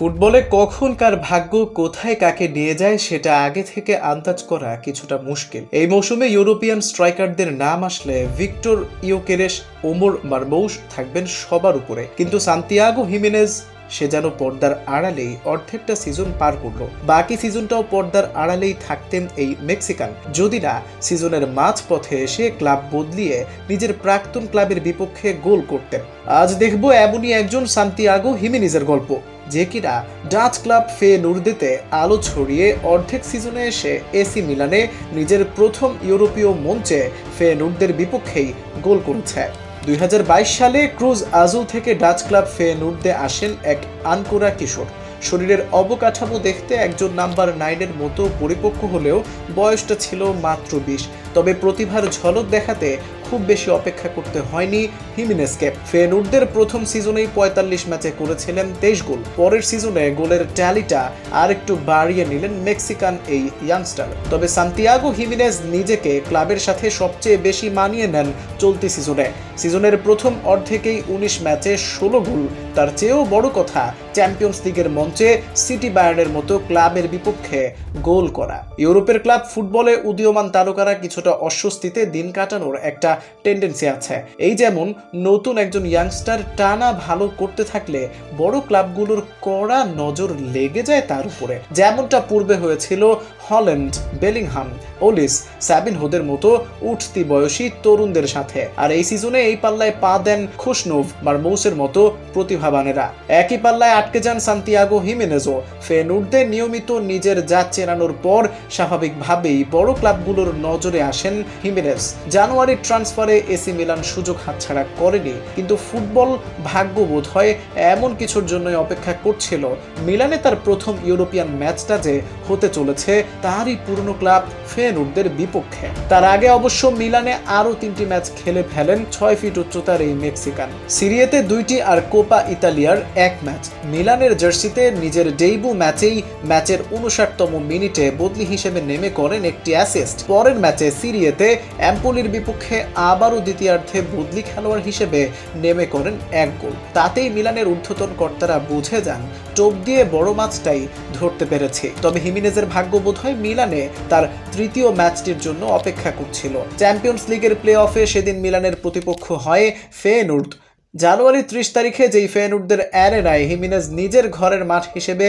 ফুটবলে কখন কার ভাগ্য কোথায় কাকে নিয়ে যায় সেটা আগে থেকে আন্দাজ করা কিছুটা মুশকিল। এই মৌসুমে ইউরোপিয়ান স্ট্রাইকারদের নাম আসলে ভিক্টর ইয়োকেরেশ, ওমর মারমৌস থাকবেন সবার উপরে। কিন্তু সান্তিয়াগো হিমেনেজ, সে যেন পর্দার আড়ালেই অর্ধেকটা সিজন পার করল। বাকি সিজনটাও পর্দার আড়ালেই থাকতেন এই মেক্সিকান। যদি না, সিজনের মাঝ পথে এসে ক্লাব বদলিয়ে নিজের প্রাক্তন ক্লাবের বিপক্ষে গোল করতেন। আজ দেখব এমনই একজন সান্তিয়াগো হিমেনিজের গল্প। যে কিনা ডাচ ক্লাব ফে নুরদেতে আলো ছড়িয়ে অর্ধেক সিজনে এসে এসি মিলানে নিজের প্রথম ইউরোপীয় মঞ্চে ফে নুরদের বিপক্ষেই গোল করেছে। দুই হাজার বাইশ সালে ক্রুজ আজুল থেকে ডাচ ক্লাব ফে নুরদে আসেন এক আনকোরা কিশোর। শরীরের অবকাঠামো দেখতে একজন নাম্বার নাইনের মতো পরিপক্ক হলেও বয়সটা ছিল মাত্র বিশ। তবে প্রতিভার ঝলক দেখাতে খুব বেশি অপেক্ষা করতে হয়নি হিমিনেসকে। ফেনুরদের প্রথম সিজনেই পঁয়তাল্লিশ ম্যাচে করেছিলেন তেইশ গোল। পরের সিজনে গোলের ট্যালিটা আর একটু বাড়িয়ে নিলেন মেক্সিকান এই ইয়াংস্টার। তবে সান্তিয়াগো হিমিনেস নিজেকে ক্লাবের সাথে সবচেয়ে বেশি মানিয়ে নেন চলতি সিজনে। সিজনের প্রথম অর্ধেকেই উনিশ ম্যাচে ষোলো গোল তার চেয়েও বড় কথা চ্যাম্পিয়ন্স লিগের মঞ্চে সিটি বায়ার্নের মতো ক্লাবের বিপক্ষে গোল করা। ইউরোপের ক্লাব ফুটবলে উদীয়মান তারকারা কিছুটা অস্বস্তিতে দিন কাটানোর একটা টেন্ডেন্সি আছে। এই যেমন নতুন একজন ইয়াংস্টার টানা ভালো করতে থাকলে বড় ক্লাবগুলোর কড়া নজর লেগে যায় তার উপরে। যেমনটা পূর্বে হয়েছিল হল্যান্ড, বেলিংহাম, ওলিস স্যাবিন হোদের মতো উঠতি বয়সী তরুণদের সাথে। আর এই সিজনে এই পাল্লায় পা দেন খুশনুভ, মারমৌসের মতো প্রতিভাবানেরা একই পাল্লায় আটকে যান সান্তিয়াগো হিমেনেজো। ফেনুর্দে নিয়মিত নিজের জাত চেনানোর পর স্বাভাবিকভাবেই বড় ক্লাবগুলোর নজরে আসেন হিমেনেজ। জানুয়ারি ট্রান্সফারে এসি মিলান সুযোগ হাতছাড়া করেনি, কিন্তু ফুটবল ভাগ্য বোধ হয় এমন কিছুর জন্যই অপেক্ষা করছিল। মিলানে তার প্রথম ইউরোপিয়ান ম্যাচটা যে হতে চলেছে, তারই পুরনো ক্লাব ফেনুর্দের বিপক্ষে। তার আগে অবশ্য মিলানে আরও তিনটি ম্যাচ খেলে ফেলেন ছয় ফিট উচ্চতার এই মেক্সিকান। সিরিয়াতে দুইটি আর কোপা ইতালিয়ার এক ম্যাচ। মিলানের জার্সিতে নিজের ডেইবু ম্যাচেই ম্যাচের উনষাটতম মিনিটে বদলি হিসেবে নেমে করেন একটি অ্যাসিস্ট পরের ম্যাচে সিরিয়াতে অ্যাম্পোলির বিপক্ষে আবারও দ্বিতীয়ার্ধে বদলি খেলোয়াড় হিসেবে নেমে করেন এক গোল। তাতেই মিলানের ঊর্ধ্বতন কর্তারা বুঝে যান, টোপ দিয়ে বড় মাছটাই ধরতে পেরেছে। তবে হিমিনেজের ভাগ্য বোধ হয় মিলানে তার তৃতীয় ম্যাচটির জন্য অপেক্ষা করছিল। চ্যাম্পিয়ন্স লিগের প্লে অফে সেদিন মিলানের প্রতিপক্ষ হয় ফেনুর্দ জানুয়ারি ত্রিশ তারিখে যেই ফেনুর্দের অ্যারেনায় হিমিনেজ নিজের ঘরের মাঠ হিসেবে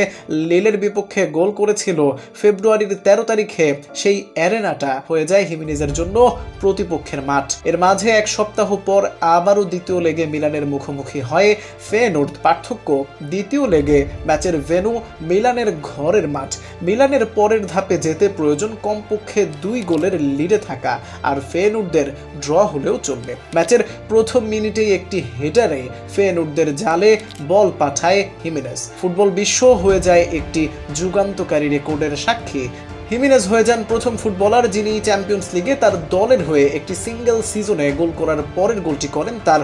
লিলের বিপক্ষে গোল করেছিল, ফেব্রুয়ারির তেরো তারিখে সেই অ্যারেনাটা হয়ে যায় হিমিনেজের জন্য প্রতিপক্ষের মাঠ। এর মাঝে এক সপ্তাহ পর আবারও দ্বিতীয় লেগে মিলানের মুখোমুখি হয় ফেনুর্দ পার্থক্য, দ্বিতীয় লেগে ম্যাচের ভেনু মিলানের ঘরের মাঠ। মিলানের পরের ধাপে যেতে প্রয়োজন কমপক্ষে দুই গোলের লিডে থাকা, আর ফেনুর্দের ড্র হলেও চলবে। ম্যাচের প্রথম মিনিটেই একটি হেডারে ফেনুর্দের জালে বল পাঠায় হিমিনেস। ফুটবল বিশ্ব হয়ে যায় একটি যুগান্তকারী রেকর্ডের সাক্ষী। হিমিনেজ হয়ে যান প্রথম ফুটবলার যিনি চ্যাম্পিয়ন্স লিগে তার দলের হয়ে একটি সিঙ্গেল সিজনে গোল করার পরের গোলটি করেন তার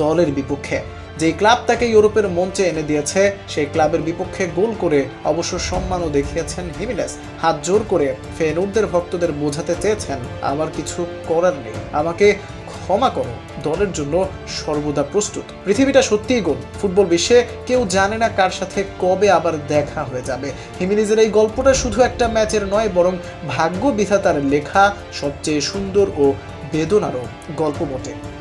দলের বিপক্ষে। যেই ক্লাব তাকে ইউরোপের মঞ্চে এনে দিয়েছে সেই ক্লাবের বিপক্ষে গোল করে অবশ্য সম্মানও দেখিয়েছেন হিমিনেস। হাত জোর করে ফেনুরদের ভক্তদের বোঝাতে চেয়েছেন, আমার কিছু করার নেই। আমাকে ক্ষমা করো। দলের জন্য সর্বদা প্রস্তুত। পৃথিবীটা সত্যিই গোল। ফুটবল বিশ্বে কেউ জানে না কার সাথে কবে আবার দেখা হয়ে যাবে। হিমিনিজের এই গল্পটা শুধু একটা ম্যাচের নয়, বরং ভাগ্য বিধাতার লেখা সবচেয়ে সুন্দর ও বেদনারও গল্প বটে।